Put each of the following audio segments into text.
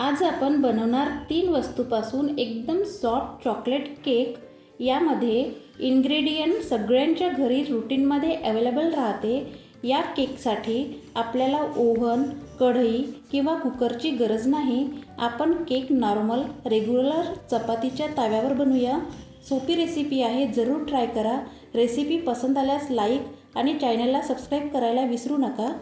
आज आपण बनवणार तीन वस्तूपासून एकदम सॉफ्ट चॉकलेट केक यामध्ये इन्ग्रेडियंट सगळ्यांच्या घरी रुटीनमध्ये अवेलेबल राहते. या केकसाठी आपल्याला ओव्हन कढई किंवा कुकरची गरज नाही. आपण केक नॉर्मल रेग्युलर चपातीच्या ताव्यावर बनवूया. सोपी रेसिपी आहे जरूर ट्राय करा. रेसिपी पसंत आल्यास लाईक आणि चॅनलला सबस्क्राईब करायला विसरू नका.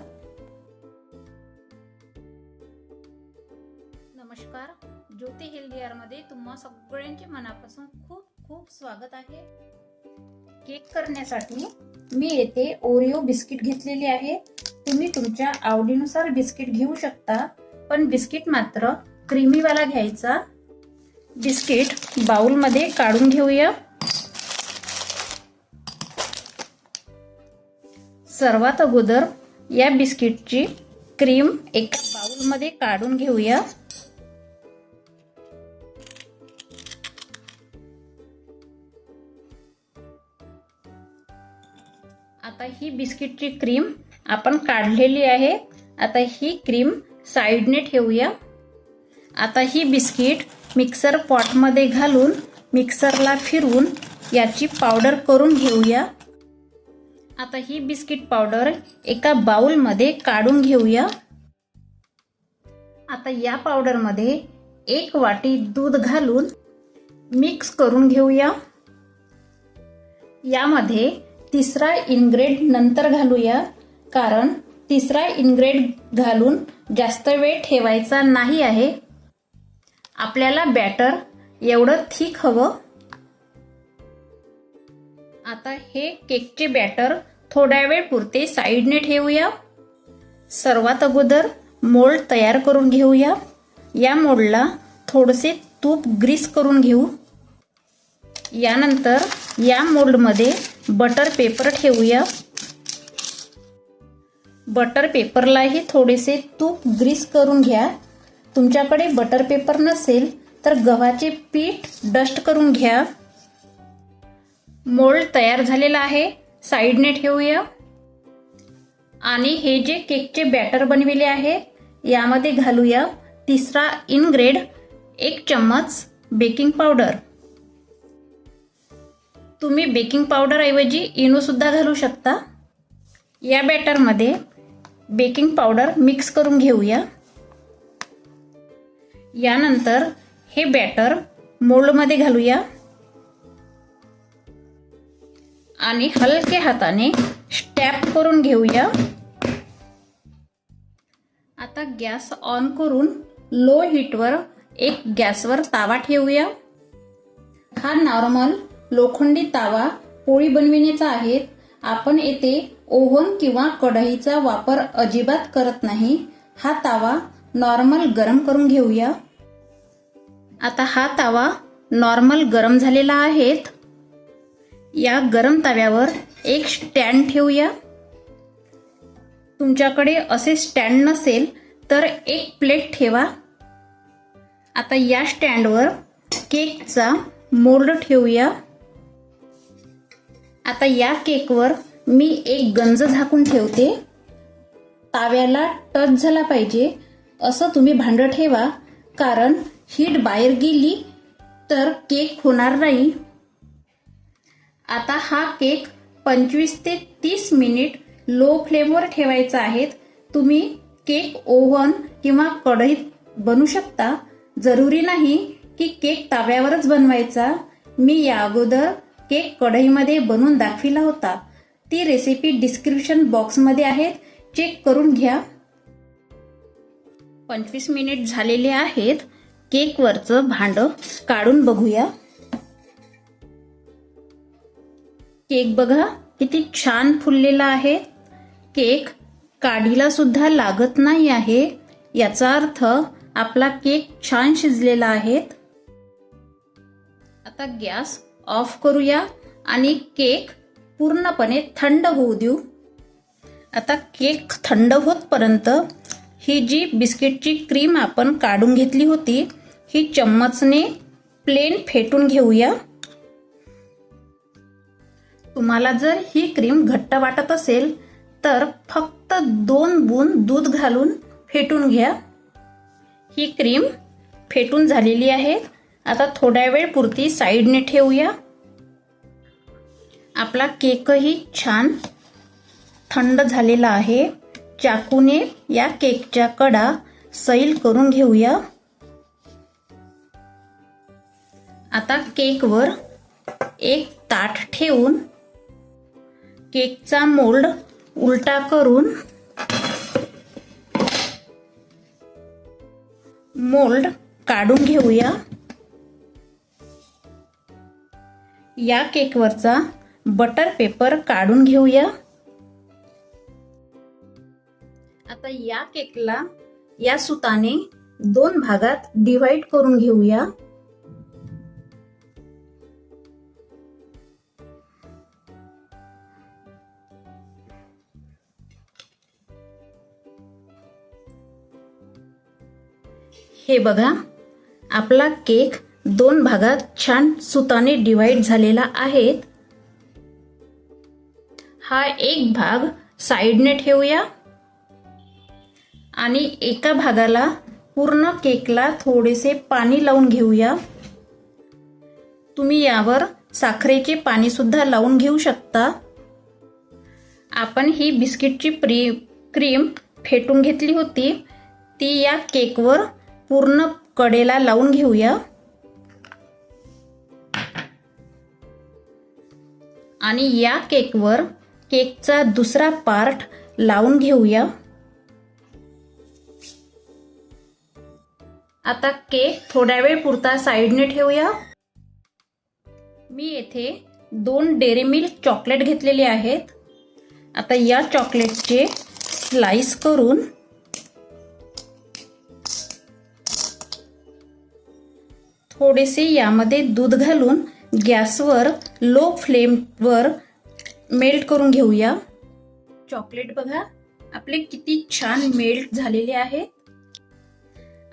ज्योती हेल्दी मध्ये तुम्हा सगळ्यांचे मनापासून खूप खूप स्वागत आहे. केक करण्यासाठी मी येथे ओरिओ बिस्किट घेतलेले आहे. तुम्ही तुमच्या आवडीनुसार बिस्किट घेऊ शकता पण बिस्किट मात्र क्रीमीवाला घ्यायचा. बिस्किट बाउलमध्ये काढून घेऊया. सर्वात अगोदर या बिस्किटची क्रीम एका बाउलमध्ये काढून घेऊया. आता ही बिस्किटची क्रीम आपण काढलेली आहे. आता ही क्रीम साईडने ठेवूया. आता ही बिस्किट मिक्सर पॉटमध्ये घालून मिक्सरला फिरवून याची पावडर करून घेऊया. आता ही बिस्किट पावडर एका बाऊलमध्ये काढून घेऊया. आता या पावडरमध्ये एक वाटी दूध घालून मिक्स करून घेऊया. यामध्ये तिसरा इनग्रेड नंतर घालूया कारण तिसरा इनग्रेड घालून जास्त वेळ ठेवायचा नाही आहे. आपल्याला बॅटर एवढं थिक हवं. आता हे केकचे बॅटर थोड्या वेळ पुरते साईडने ठेवूया. सर्वात अगोदर मोल्ड तयार करून घेऊया. या मोल्डला थोडेसे तूप ग्रीस करून घेऊ. यानंतर या मोल्डमध्ये बटर पेपर ठेवूया. बटर पेपरलाही थोडेसे तूप ग्रीस करून घ्या. तुमच्याकडे बटर पेपर नसेल तर गव्हाचे पीठ डस्ट करून घ्या. मोल्ड तयार झालेला आहे. साईडने ठेवूया. आणि हे जे केकचे बॅटर बनविले आहे यामध्ये घालूया तिसरा इनग्रेड एक चम्मच बेकिंग पावडर. तुम्ही बेकिंग पावडरऐवजी इनोसुद्धा घालू शकता. या बॅटरमध्ये बेकिंग पावडर मिक्स करून घेऊया. यानंतर हे बॅटर मोल्डमध्ये घालूया. आणि हलक्या हाताने स्टॅप करून घेऊया. आता गॅस ऑन करून लो हीटवर एक गॅसवर तावा ठेवूया. हा नॉर्मल लोखंडी तावा पोळी बनविण्याचा आहे. आपण येथे ओव्हन किंवा कढईचा वापर अजिबात करत नाही. हा तावा नॉर्मल गरम करून घेऊया. आता हा तावा नॉर्मल गरम झालेला आहे. या गरम तव्यावर एक स्टँड ठेवूया. तुमच्याकडे असे स्टँड नसेल तर एक प्लेट ठेवा. आता या स्टँडवर केकचा मोल्ड ठेवूया. आता या केकवर मी एक गंज झाकून ठेवते. ताव्याला टच झाला पाहिजे. असं तुम्ही भांडं ठेवा. कारण हीट बाहेर गेली तर केक होणार नाही. आता हा केक पंचवीस ते तीस मिनिट लो फ्लेमवर ठेवायचा आहे. तुम्ही केक ओव्हन किंवा कढईत बनू शकता. जरुरी नाही की केक ताव्यावरच बनवायचा. मी या अगोदर केक कढईमध्ये बनवून दाखविला होता. ती रेसिपी डिस्क्रिप्शन बॉक्समध्ये आहे चेक करून घ्या. पंचवीस मिनिट झालेले आहेत. केकवरचं भांड काढून बघूया. केक बघा किती छान फुललेला आहे. केक काढीला सुद्धा लागत नाही आहे. याचा अर्थ आपला केक छान शिजलेला आहे. आता गॅस ऑफ करूया आणि केक पूर्णपणे थंड होऊ देऊ. आता केक थंड होतपर्यंत ही जी बिस्किटची क्रीम आपण काढून घेतली होती ही चम्मचने प्लेन फेटून घेऊया. तुम्हाला जर ही क्रीम घट्ट वाटत असेल तर फक्त दोन बूंद दूध घालून फेटून घ्या. ही क्रीम फेटून झालेली आहे. आता थोड्या वेळ पुरती साईडने ठेवूया. आपला केकही छान थंड झालेला आहे. चाकूने या केकच्या कडा सैल करून घेऊया. आता केकवर एक ताट ठेवून केकचा मोल्ड उलटा करून मोल्ड काढून घेऊया. या केकवरचा बटर पेपर काढून घेऊया. आता या केकला या सुताने दोन भागात डिवाइड करून घेऊया. हे बघा आपला केक दोन भागात छान सुताने डिवाइड झालेला आहे हा एक भाग साईडने ठेवूया. आणि एका भागाला पूर्ण केकला थोडेसे पाणी लावून घेऊया. तुम्ही यावर साखरेचे पाणीसुद्धा लावून घेऊ शकता. आपण ही बिस्किटची प्री क्रीम फेटून घेतली होती. ती या केकवर पूर्ण कडेला लावून घेऊया. आणि या केकवर केकचा दुसरा पार्ट लावून घेऊया. आता केक थोड्या वेळ पुरता साईडने ठेवूया. मी येथे दोन डेअरी मिल्क चॉकलेट घेतलेले आहेत. आता या चॉकलेटचे स्लाइस करून थोडेसे यामध्ये दूध घालून गॅसवर लो फ्लेमवर मेल्ट करून घेऊया. चॉकलेट बघा आपले किती छान मेल्ट झालेले आहे.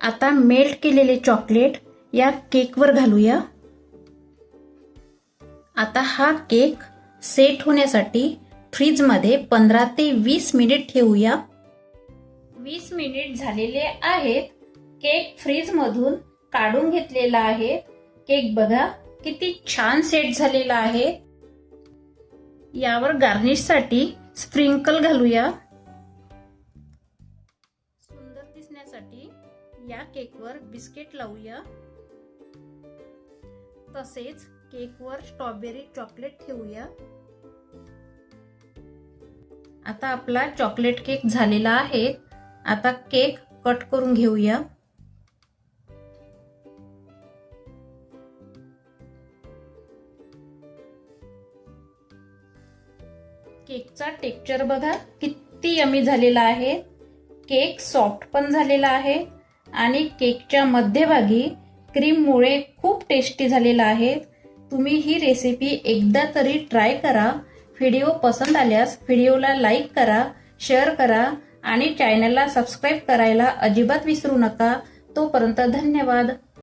आता मेल्ट केलेले चॉकलेट या केकवर घालूया. आता हा केक सेट होण्यासाठी फ्रीजमध्ये पंधरा ते वीस मिनिट ठेवूया. वीस मिनिट झालेले आहेत. केक फ्रीजमधून काढून घेतलेला आहे. केक बघा किती छान सेट झालेला आहे. यावर गार्निशसाठी स्प्रिंकल घालूया. सुंदर दिसण्यासाठी या केकवर बिस्किट लावूया. तसेच केकवर स्ट्रॉबेरी चॉकलेट ठेवूया. आता आपला चॉकलेट केक झालेला आहे. आता केक कट करून घेऊया. केकचा टेक्चर बघा किती यमी झालेला आहे. केक सॉफ्ट पण झालेला आहे. आणि केकच्या मध्यभागी क्रीममुळे खूप टेस्टी झालेला आहे. तुम्ही ही रेसिपी एकदा तरी ट्राय करा. व्हिडिओ पसंत आल्यास व्हिडिओला लाईक करा शेअर करा आणि चॅनलला सबस्क्राईब करायला अजिबात विसरू नका. तोपर्यंत धन्यवाद.